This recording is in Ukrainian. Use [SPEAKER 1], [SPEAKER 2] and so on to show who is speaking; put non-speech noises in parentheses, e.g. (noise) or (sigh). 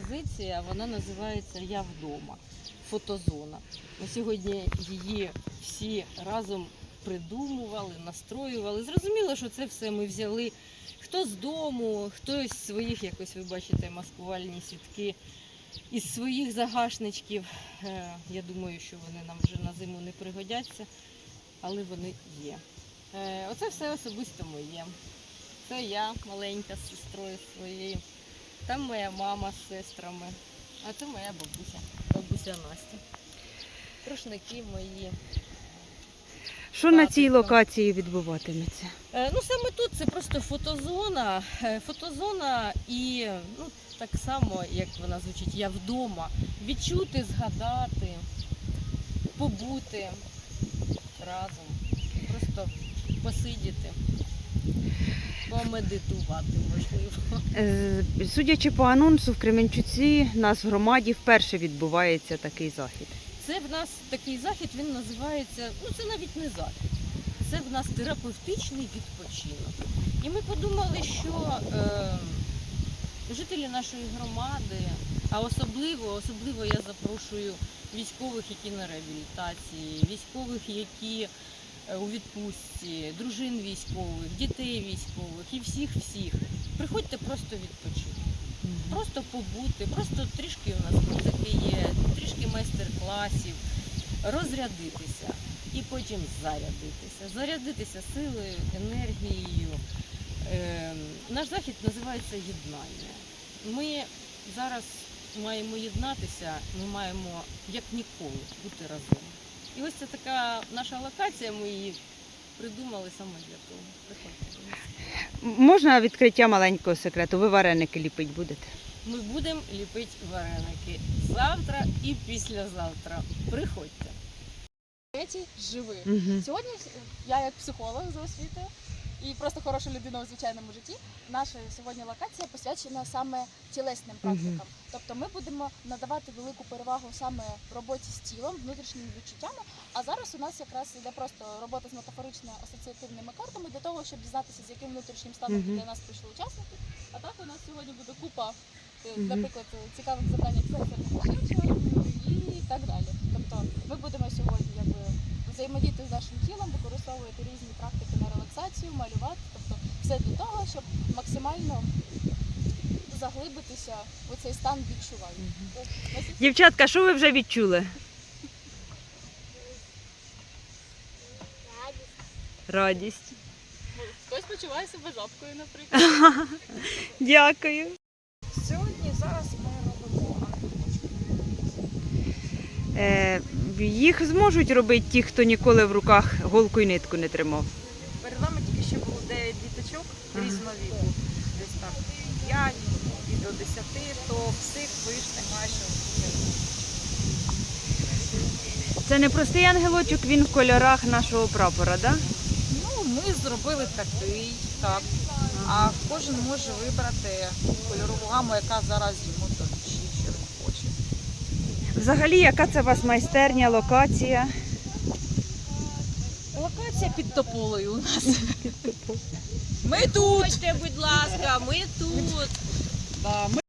[SPEAKER 1] Позиція вона називається Я вдома. Фотозона. Ми сьогодні її всі разом придумували, настроювали. Зрозуміло, що це все ми взяли хто з дому, хтось з своїх, якось ви бачите, маскувальні сітки із своїх загашничків. Е, Я думаю, що вони нам вже на зиму не пригодяться, але вони є. Е, Оце все особисто моє. Це я маленька з сестрою своєю. Там моя мама з сестрами, а це моя бабуся, бабуся Настя. Рушники мої.
[SPEAKER 2] Що на цій локації відбуватиметься?
[SPEAKER 1] Е, Ну саме тут це просто фотозона. Е, Фотозона і ну, так само, як вона звучить, я вдома. Відчути, згадати, побути разом, просто посидіти, помедитувати, можливо.
[SPEAKER 2] Е, Судячи по анонсу, в Кременчуці нас в громаді вперше відбувається такий захід.
[SPEAKER 1] Це в нас такий захід, він називається, ну це навіть не захід, це в нас терапевтичний відпочинок. І ми подумали, що е, жителі нашої громади, а особливо, особливо я запрошую військових, які на реабілітації, військових, які у відпустці, дружин військових, дітей військових і всіх-всіх. Приходьте просто відпочити просто побути, просто трішки у нас таке є, трішки майстер-класів, розрядитися і потім зарядитися. Зарядитися силою, енергією. Е, наш захід називається єднання. Ми зараз маємо єднатися, ми маємо як ніколи бути разом. І ось це така наша локація, ми її придумали саме для того. Приходьте до нас.
[SPEAKER 2] Можна відкриття маленького секрету? Ви вареники ліпити будете?
[SPEAKER 1] Ми будемо ліпити вареники завтра і післязавтра. Приходьте.
[SPEAKER 3] Третій живі.
[SPEAKER 2] Угу.
[SPEAKER 3] Сьогодні я як психолог за освітою і просто хороша людина у звичайному житті. Наша сьогодні локація посвячена саме тілесним практикам. Тобто ми будемо надавати велику перевагу саме роботі з тілом, внутрішніми відчуттями. А зараз у нас якраз іде просто робота з метафорично-асоціативними картами для того, щоб дізнатися, з яким внутрішнім станом для нас прийшли учасники. А так у нас сьогодні буде купа, е, наприклад, цікавих завдань як сенсорних і так далі. Тобто ми будемо сьогодні якби взаємодіяти з нашим тілом, використовувати різні практики на релаксацію, малювати, тобто все для того, щоб максимально заглибитися у цей стан відчування.
[SPEAKER 2] Дівчатка, що ви вже відчули? Радість.
[SPEAKER 3] Хтось почуває себе жабкою, наприклад. (laughs)
[SPEAKER 2] Дякую.
[SPEAKER 4] Сьогодні зараз ми робимо
[SPEAKER 2] їх зможуть робити ті, хто ніколи в руках голку і нитку не тримав.
[SPEAKER 4] Перед вами тільки ще було 9 діточок різного віку, десь так 5 і до 10, то всіх вийшли майже
[SPEAKER 2] Це не простий ангелочок, він в кольорах нашого прапора, так? Да?
[SPEAKER 4] Ну, ми зробили такий, так. А кожен може вибрати кольорову гаму, яка зараз йому до душі, що він хоче.
[SPEAKER 2] Взагалі, яка це у вас майстерня, локація?
[SPEAKER 1] Локація під тополею у нас.
[SPEAKER 4] Ми тут!
[SPEAKER 1] Будьте, будь ласка, ми тут.
[SPEAKER 4] Да, ми